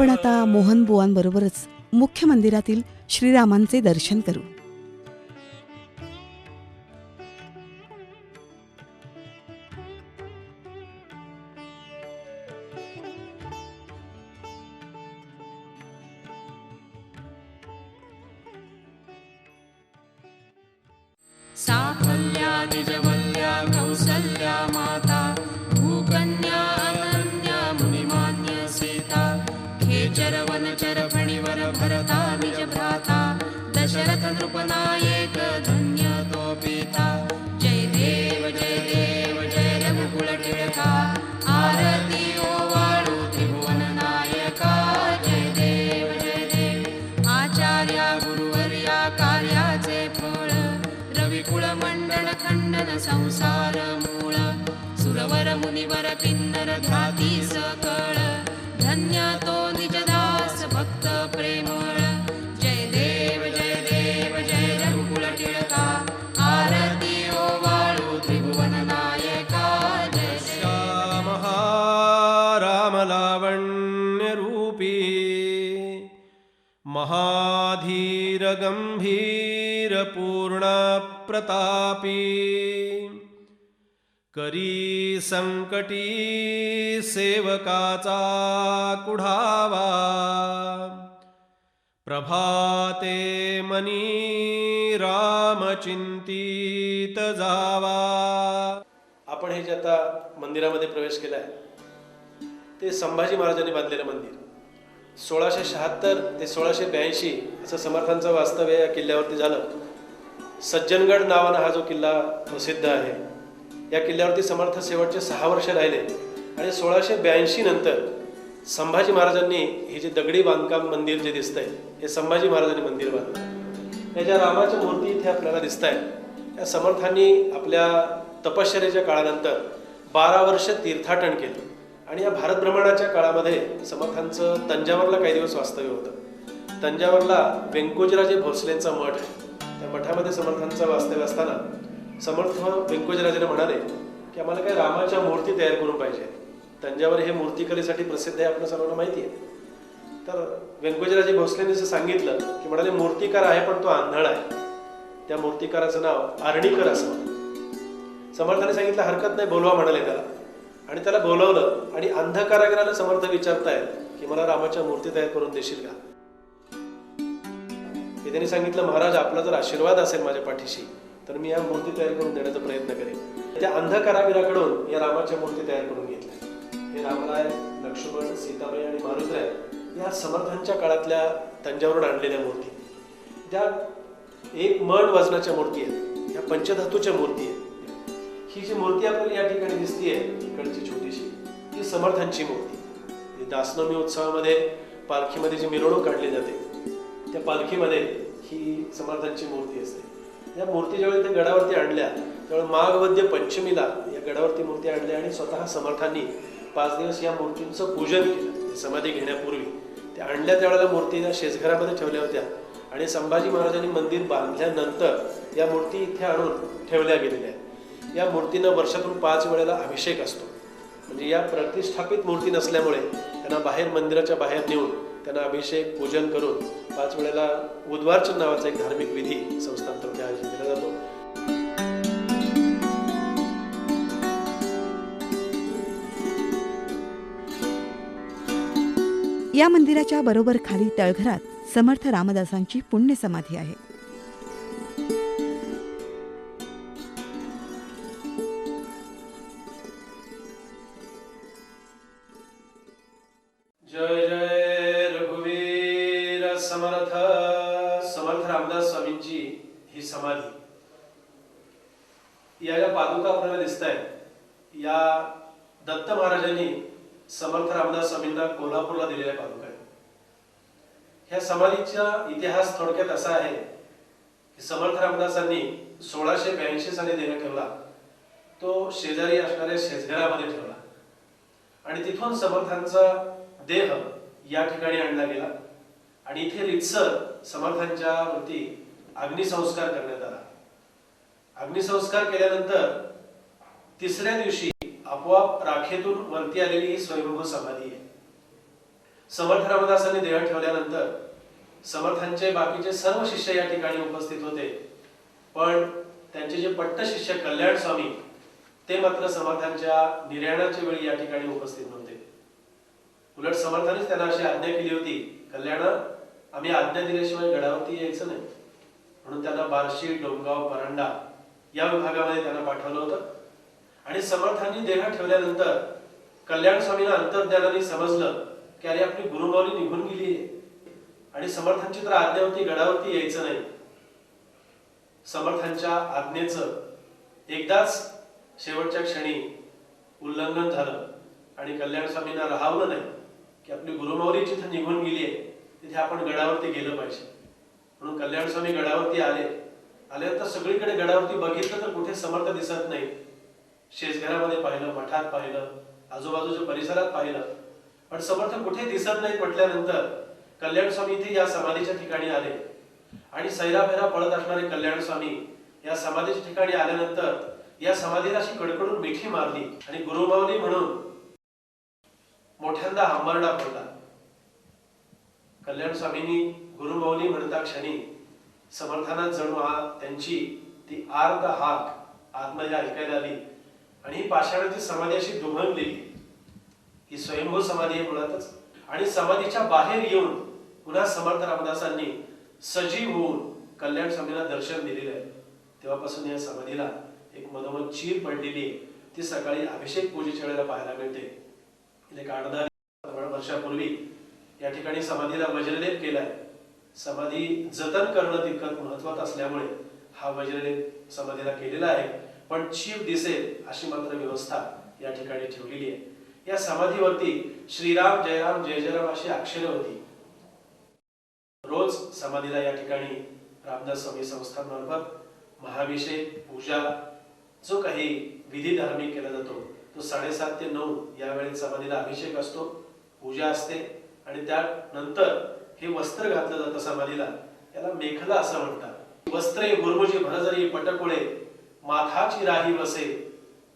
आपण आता मोहन बुवांबरोबरच मुख्य मंदिरातील श्रीरामांचे दर्शन करू. साफल्या भरता निज भ्राता दशरथ नृपनायक धन्य तो पिता। जय देव जय देव जय रघुकुल टिळका आरती वाळू त्रिभुवन नायका। जय देव जय देव आचार्या गुरुवर्या कार्याचे फळ। रविकुळ मंडळ खंडन संसार मूळ। सुरवर मुनिवर किन्नर ध्याती सकळ धन्य तो निजदा महाधीरगम्भीरपूर्णप्रतापी करी संकटी सेवकाचा कुढावा। प्रभाते मनी रामचिंतित जावा. आपण हे जे आता मंदिरामध्ये प्रवेश केला आहे ते संभाजी महाराजांनी बांधलेलं मंदिर. सोळाशे शहात्तर ते सोळाशे ब्याऐंशी असं समर्थांचं वास्तव्य या किल्ल्यावरती झालं. सज्जनगड नावानं हा जो किल्ला प्रसिद्ध आहे या किल्ल्यावरती समर्थ शेवटचे सहा वर्ष राहिले आणि सोळाशे ब्याऐंशी नंतर संभाजी महाराजांनी हे जे दगडी बांधकाम मंदिर जे दिसतंय हे संभाजी महाराजांनी मंदिर बांधलं. या ज्या रामाच्या मूर्ती इथे आपल्याला दिसत आहेत या समर्थांनी आपल्या तपश्चर्याच्या काळानंतर बारा वर्ष तीर्थाटन केलं. आणि या भारतभ्रमणाच्या काळामध्ये समर्थांचं तंजावरला काही दिवस वास्तव्य होतं. तंजावरला व्यंकोजराजे भोसलेंचा मठ आहे. त्या मठामध्ये समर्थांचं वास्तव्य असताना समर्थ व्यंकोजराजेने म्हणाले की आम्हाला काय रामाच्या मूर्ती तयार करून पाहिजे तंजावर हे मूर्तिकलेसाठी प्रसिद्ध आहे आपलं सर्वांना माहिती आहे. तर व्यंकजराजे भोसलेंनी असं सांगितलं की म्हणाले मूर्तिकार आहे पण तो आंधळ आहे. त्या मूर्तिकाराचं नाव आर्णीकर असं म्हणाले. समर्थाने सांगितलं हरकत नाही बोलवा म्हणाले त्याला. आणि त्याला बोलवलं आणि अंध कारागिराला समर्थ विचारतायत की मला रामाच्या मूर्ती तयार करून देशील का? हे त्यांनी सांगितलं महाराज आपला जर आशीर्वाद असेल माझ्या पाठीशी तर मी या मूर्ती तयार करून देण्याचा प्रयत्न करेन. त्या अंध कारागिराकडून या रामाच्या मूर्ती तयार करून घेतल्या. हे रामराय लक्ष्मण सीताबाई आणि मारुतराय या समर्थांच्या काळातल्या तंजावरून आणलेल्या मूर्ती. त्या एक मण वजनाच्या मूर्ती आहेत. या पंचधातूच्या मूर्ती आहेत. ही जी मूर्ती आपल्याला या ठिकाणी दिसतीये इकडची छोटीशी ती समर्थांची मूर्ती. ही दासनवमी उत्सवामध्ये पालखीमध्ये जी मिरवणूक काढली जाते त्या पालखीमध्ये ही समर्थांची मूर्ती असते. या मूर्ती ज्यावेळी त्या गडावरती आणल्या त्यावेळी माघवद्य पंचमीला या गडावरती मूर्ती आणल्या आणि स्वतः समर्थांनी पाच दिवस या मूर्तींचं पूजन केलं समाधी घेण्यापूर्वी त्या आणल्या त्यावेळेला मूर्ती त्या शेजघरामध्ये ठेवल्या होत्या. आणि संभाजी महाराजांनी मंदिर बांधल्यानंतर या मूर्ती इथे आणून ठेवल्या गेलेल्या आहेत. या मूर्तींना वर्षातून पाच वेळेला अभिषेक असतो. म्हणजे या प्रतिष्ठापित मूर्ती नसल्यामुळे त्यांना बाहेर मंदिराच्या बाहेर नेऊन त्यांना अभिषेक पूजन करून पाच वेळेला उद्वार्चन नावाचा एक धार्मिक विधी संस्थांतर्फे आयोजित केला जातो. या मंदिराच्या बरोबर खाली तळघरात समर्थ रामदासांची पुण्य समाधी आहे. जय जय रघुवीर समर्थ समर्थ रामदास स्वामींची ही समाधी. या ज्या पादुका आपल्याला दिसत आहेत या दत्त महाराजांनी समर्थ रामदास स्वामींना कोल्हापूरला दिलेल्या पादुका आहेत ह्या समाधीचा इतिहास थोडक्यात असा आहे की समर्थ रामदासांनी सोळाशे ब्याऐंशी साली देह ठेवला तो शेजारी असणाऱ्या शेजघरामध्ये ठेवला आणि तिथून समर्थांचा देह या ठिकाणी आणला गेला. आणि इथे रितसर समर्थांच्या वरती अग्निसंस्कार करण्यात आला. अग्निसंस्कार केल्यानंतर तिसऱ्या दिवशी आपोआप राखेतून वरती आलेली ही स्वयंभू समाधी आहे. समर्थ रामदासांनी देह ठेवल्यानंतर समर्थांचे बाकीचे सर्व शिष्य या ठिकाणी उपस्थित होते. पण त्यांचे जे पट्ट शिष्य कल्याण स्वामी ते मात्र समर्थांच्या निर्याणाच्या वेळी या ठिकाणी उपस्थित नव्हते. उलट समर्थानेच त्यांना अशी आज्ञा केली होती कल्याण आम्ही आज्ञा दिल्याशिवाय गडावरती यायचं नाही. म्हणून त्यांना बार्शी डोंगाव परांडा या विभागामध्ये त्यांना पाठवलं होतं. आणि समर्थांनी देह ठेवल्यानंतर कल्याण स्वामींना अंतर्ज्ञानाने समजलं की अरे आपली गुरुमावली निघून गेली आहे. आणि समर्थांची तर आज्ञा होती गडावरती यायचं नाही. समर्थांच्या आज्ञेचं एकदाच शेवटच्या क्षणी उल्लंघन झालं आणि कल्याण स्वामींना राहावलं नाही की आपली गुरुमावली जिथे निघून गेली आहे तिथे आपण गडावरती गेलं पाहिजे. म्हणून कल्याण स्वामी गडावरती आले. आल्यानंतर सगळीकडे गडावरती बघितलं तर कुठे समर्थ दिसत नाही शेजघरामध्ये पाहिलं मठात पाहिलं आजूबाजूच्या परिसरात पाहिलं. पण समर्थ कुठे दिसत नाही म्हटल्यानंतर कल्याण स्वामी इथे या समाधीच्या ठिकाणी आले. आणि सैराभैरा पळत असणारे कल्याण स्वामी या समाधीच्या ठिकाणी आल्यानंतर या समाधीला अशी कडकडून मिठी मारली आणि गुरुमावली म्हणून मोठ्यांदा आंबरडा पडला. कल्याण स्वामींनी गुरुमाऊली म्हणता क्षणी समर्थांना जणू हा त्यांची ती आर्ध हाक आत्मजा ऐकायला आली. पाषाणाची समाधी दुभंगली ही स्वयंभू समाधी आहे मुळातच. आणि समाधीच्या बाहेर येऊन पुन्हा समर्थ रामदासांनी सजीव होऊन कल्याण स्वामीला दर्शन दिलेलं आहे. तेव्हापासून या समाधीला एक मनोमन चीर पडलेली आहे. ती सकाळी अभिषेक पूजेच्या वेळेला पाहायला मिळते. एक आठ वर्षापूर्वी या ठिकाणी समाधीला वज्रलेप केलाय. समाधी जतन करणं तितकं महत्वाचं असल्यामुळे हा वज्रलेप समाधीला केलेला आहे. पण शिव दिसेल अशी मात्र व्यवस्था या ठिकाणी ठेवलेली आहे. या समाधीवरती श्रीराम जयराम जय जयराम अशी अक्षरे होती. रोज समाधीला या ठिकाणी रामदास स्वामी संस्थांमार्फत महाभिषेक पूजा जो काही विधी धार्मिक केला जातो तो साडेसात ते नऊ यावेळी समाधीला अभिषेक असतो पूजा असते आणि त्यानंतर हे वस्त्र घातलं जातं समाधीला याला मेखला असं म्हणतात. वस्त्रे गुरुजी भरजरी पटकुळे माथाची राही वसे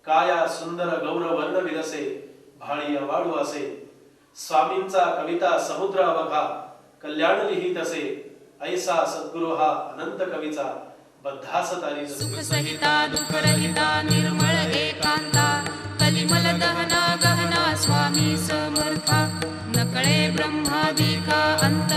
काया सुंदर गौर वर्ण विरसे भाळी अवाळू असे. स्वामींचा कविता समुद्र अवघा कल्याण लिहित असे. ऐसा सद्गुरु हा अनंत कवीचा बद्धासतारी सुख सहिता दुख रहिता निर्मळ एकांता कलिमल दहना गहना स्वामी समर्था. नकळे ब्रह्मादिका अंत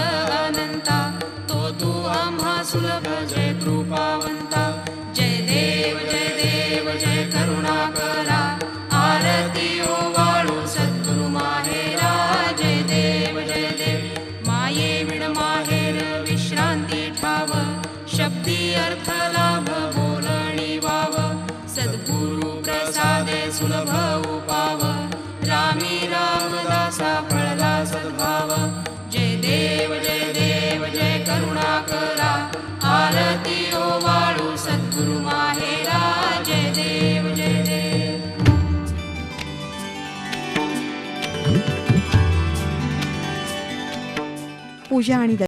पूजा आणि